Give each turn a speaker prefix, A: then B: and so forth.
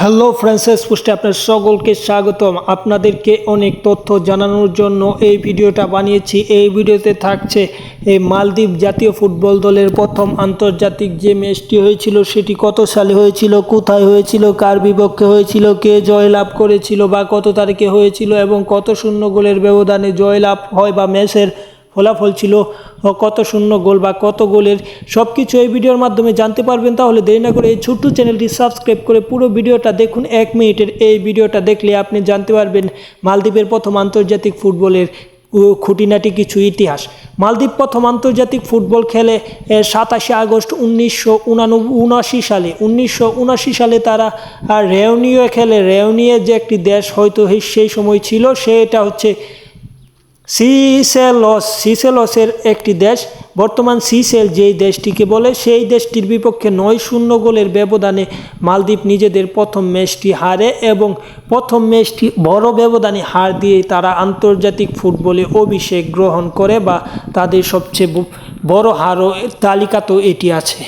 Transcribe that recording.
A: Hello Frances পোস্টে আপনার সকলকে স্বাগতম। আপনাদেরকে অনেক তথ্য জানানোর জন্য এই ভিডিওটা বানিয়েছি। এই ভিডিওতে থাকছে এই মালদ্বীপ জাতীয় ফুটবল দলের প্রথম আন্তর্জাতিক যে ম্যাচটি হয়েছিল, সেটি কত সালে হয়েছিল, কোথায় হয়েছিল, কার বিপক্ষে হয়েছিল, কে জয়লাভ করেছিল বা কত তারিখে হয়েছিল এবং কত শূন্য গোলের ব্যবধানে জয়লাভ হয় বা ম্যাচের ফলাফল ছিল। কত শূন্য গোল বা কত গোলের সব কিছু এই ভিডিওর মাধ্যমে জানতে পারবেন। তাহলে দেরি না করে এই ছোট্ট চ্যানেলটি সাবস্ক্রাইব করে পুরো ভিডিওটা দেখুন। এক মিনিটের এই ভিডিওটা দেখলে আপনি জানতে পারবেন মালদ্বীপের প্রথম আন্তর্জাতিক ফুটবলের খুঁটিনাটি কিছু ইতিহাস। মালদ্বীপ প্রথম আন্তর্জাতিক ফুটবল খেলে সাতাশে আগস্ট উনিশশো উনাশি সালে, উনিশশো উনাশি সালে তারা রেউনিও খেলে। রেউনিয়ে যে একটি দেশ হয়তো সেই সময় ছিল, সেটা হচ্ছে সিসেলস, সিসেলসের একটি দেশ। বর্তমান সিসেল যেই দেশটিকে বলে, সেই দেশটির বিপক্ষে নয় শূন্য গোলের ব্যবধানে মালদ্বীপ নিজেদের প্রথম ম্যাচটি হারে এবং প্রথম ম্যাচটি বড় ব্যবধানে হার দিয়ে তারা আন্তর্জাতিক ফুটবলে অভিষেক গ্রহণ করে বা তাদের সবচেয়ে বড় হারও তালিকাতেও এটি আছে।